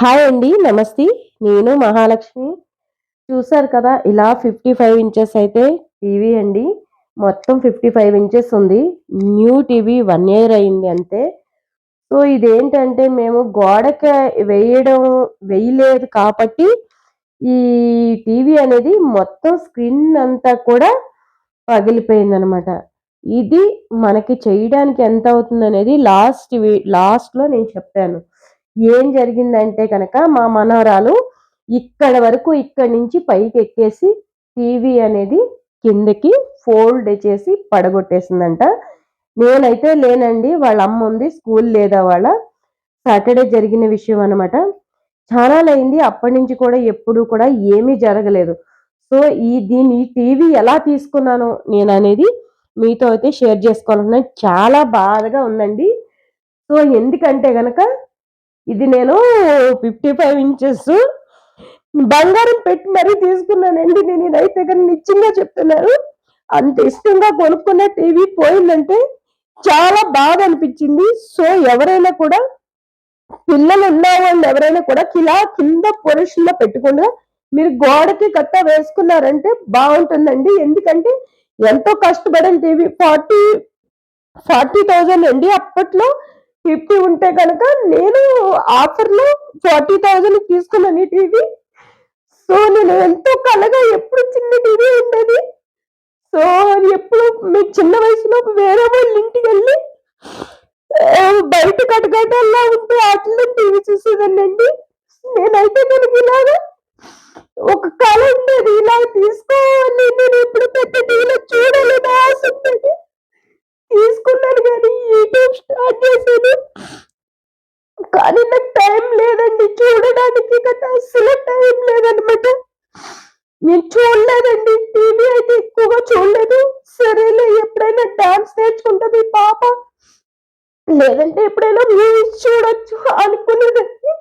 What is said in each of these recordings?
Hi అండి నమస్తే. నేను మహాలక్ష్మి. చూసారు కదా ఇలా ఫిఫ్టీ ఫైవ్ ఇంచెస్ అయితే టీవీ అండి. మొత్తం ఫిఫ్టీ ఫైవ్ ఇంచెస్ ఉంది. న్యూ టీవీ వన్ ఇయర్ అయింది అంతే. సో ఇదేంటంటే మేము గోడకి వేయడం వేయలేదు కాబట్టి ఈ టీవీ అనేది మొత్తం స్క్రీన్ అంతా కూడా పగిలిపోయిందనమాట. ఇది మనకి చేయడానికి ఎంత అవుతుంది అనేది లాస్ట్ లాస్ట్లో నేను చెప్పాను. ఏం జరిగిందంటే కనుక మా మనవరాలు ఇక్కడ వరకు ఇక్కడి నుంచి పైకి ఎక్కేసి టీవీ అనేది కిందకి ఫోల్డ్ చేసి పడగొట్టేసిందంట. నేనైతే లేనండి వాళ్ళ అమ్మ ఉంది స్కూల్ లేదా వాళ్ళ. సాటర్డే జరిగిన విషయం అనమాట చాలా అయింది అప్పటి నుంచి కూడా ఎప్పుడు కూడా ఏమీ జరగలేదు. సో ఈ దీన్ని టీవీ ఎలా తీసుకున్నాను నేను అనేది మీతో అయితే షేర్ చేసుకోవాలనుకున్నాను. చాలా బాధగా ఉందండి. సో ఎందుకంటే కనుక ఇది నేను ఫిఫ్టీ ఫైవ్ ఇంచెస్ బంగారం పెట్టి మరీ తీసుకున్నానండి. నేను ఇదైతే కానీ నిశ్చింగా చెప్తున్నాను. అంత ఇష్టంగా కొనుక్కున్న టీవీ పోయిందంటే చాలా బాధ అనిపించింది. సో ఎవరైనా కూడా పిల్లలు ఉన్న ఎవరైనా కూడా ఇలా కింద పొజిషన్లో పెట్టకుండా మీరు గోడకి కట్ట వేసుకున్నారంటే బాగుంటుందండి. ఎందుకంటే ఎంతో కష్టపడిన టీవీ ఫార్టీ ఫార్టీ థౌజండ్ అండి అప్పట్లో. ఫిఫ్టీ ఉంటే కనుక నేను ఆఫర్లో ఫార్టీ థౌజండ్ తీసుకున్నాను టీవీ. సో నేను ఎంతో కలగా ఎప్పుడు చిన్న టీవీ ఉండేది. సో ఎప్పుడు మీ చిన్న వయసులో వేరే వాళ్ళ ఇంటికి వెళ్ళి బయట కటకటల్లా ఉంటే వాటిలో టీవీ చూసేదాన్నండి నేనైతే మనకి ఇలాగా ఒక కళ ఉండేది ఇలా తీసుకోవాలి నేను ఎప్పుడు పెద్ద టీవీలో చూడలేదు ఆశ ఉండేది తీసుకున్నాను కానీ యూట్యూబ్ స్టార్ట్ చేశాను. కానీ నాకు టైం లేదండి. చూడడానికి కదా అసలు టైం లేదనమాట. నేను చూడలేదండి. టీవీ అయితే ఎక్కువగా చూడలేదు. సరేలే ఎప్పుడైనా డాన్స్ నేర్చుకుంటుంది పాప. లేదంటే ఎప్పుడైనా మూవీస్ చూడొచ్చు అనుకునేదండి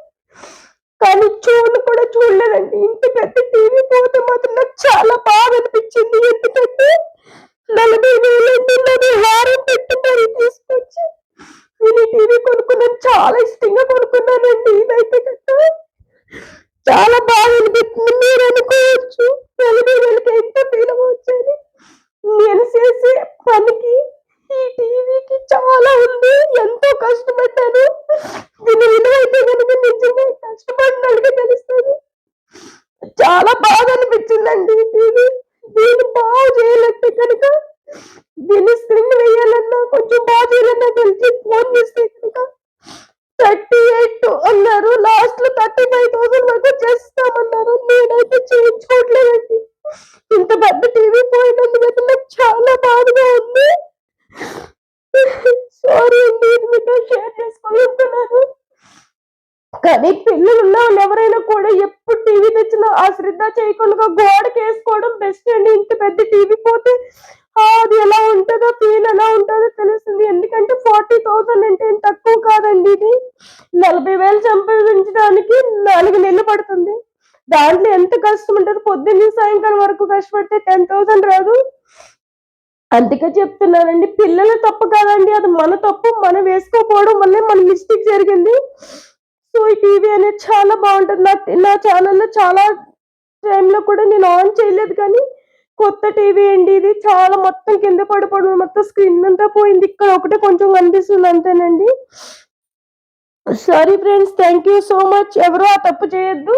కానీ చూడు కూడా చూడలేదండి. ఇంత పెద్ద టీవీ పోతే మాత్రం నాకు చాలా బాగా అనిపించింది. ఎందుకంటే నలభై వేలండి నది హారం పెట్టి మరి తీసుకొచ్చి నేను టీవీ కొనుక్కున్నాను. చాలా ఇష్టంగా కొనుక్కున్నానండి. ఇదైతే కట్ట. చాలా బాగా అనిపిస్తుంది. మీరు అనుకోవచ్చు. నలభై వేలకి ఎంత ఫీల్ అవ్వచ్చని నేను చేసే పనికి ఈ టీవీకి చాలా ఉంది. ఎంతో కష్టపడ్డాను. దీని విలువ అయితే కనుక నిజంగా కష్టపడినట్టుగా తెలుస్తుంది. చాలా బాగా అనిపించిందండి ఈ టీవీ దీన్ని బాగా చేయాలంటే కనుక దీన్ని స్క్రీన్ వేయాలన్నా కొంచెం బాగా చేయాలన్నా తెలిసి ఫోన్ చేస్తే థర్టీ ఎయిట్ అన్నారు. లాస్ట్లో థర్టీ ఫైవ్ థౌసండ్ వరకు చేస్తామన్నారు. నేనైతే చేయించుకోవట్లేదండి. ఇంత పెద్ద టీవీ పోయినందుకు నాకు చాలా బాధగా ఉంది. సారీ అండి మీతో షేర్ చేసుకోగలుగుతున్నాను కానీ పిల్లలు ఉన్న వాళ్ళు ఎవరైనా కూడా ఎప్పుడు టీవీ తెచ్చినా ఆ శ్రద్ధ చేయకుండా గోడకి వేసుకోవడం బెస్ట్ అండి. ఇంత పెద్ద టీవీ పోతే అది ఎలా ఉంటుందో పెయిన్ ఎలా ఉంటుందో తెలుస్తుంది ఎందుకంటే ఫార్టీ థౌసండ్ అంటే తక్కువ కాదండి ఇది. నలభై వేలు సంపాదించడానికి నాలుగు నెలలు పడుతుంది. దాంట్లో ఎంత కష్టం ఉంటుంది? పొద్దున్న సాయంకాలం వరకు కష్టపడితే టెన్ థౌసండ్ రాదు. అందుకే చెప్తున్నానండి పిల్లల తప్పు కాదండి. అది మన తప్పు మనం వేసుకోకపోవడం వల్లే మన మిస్టేక్ జరిగింది. సో ఈ టీవీ అనేది చాలా బాగుంటుంది. నా నా ఛానల్లో చాలా టైంలో కూడా నేను ఆన్ చేయలేదు కానీ కొత్త టీవీ అండి ఇది. చాలా మొత్తం కింద పడిపోవడం మొత్తం స్క్రీన్ అంతా పోయింది. ఇక్కడ ఒకటే కొంచెం కనిపిస్తుంది అంతేనండి. Sorry friends thank you so much ఎవరు ఆ తప్పు చేయొద్దు.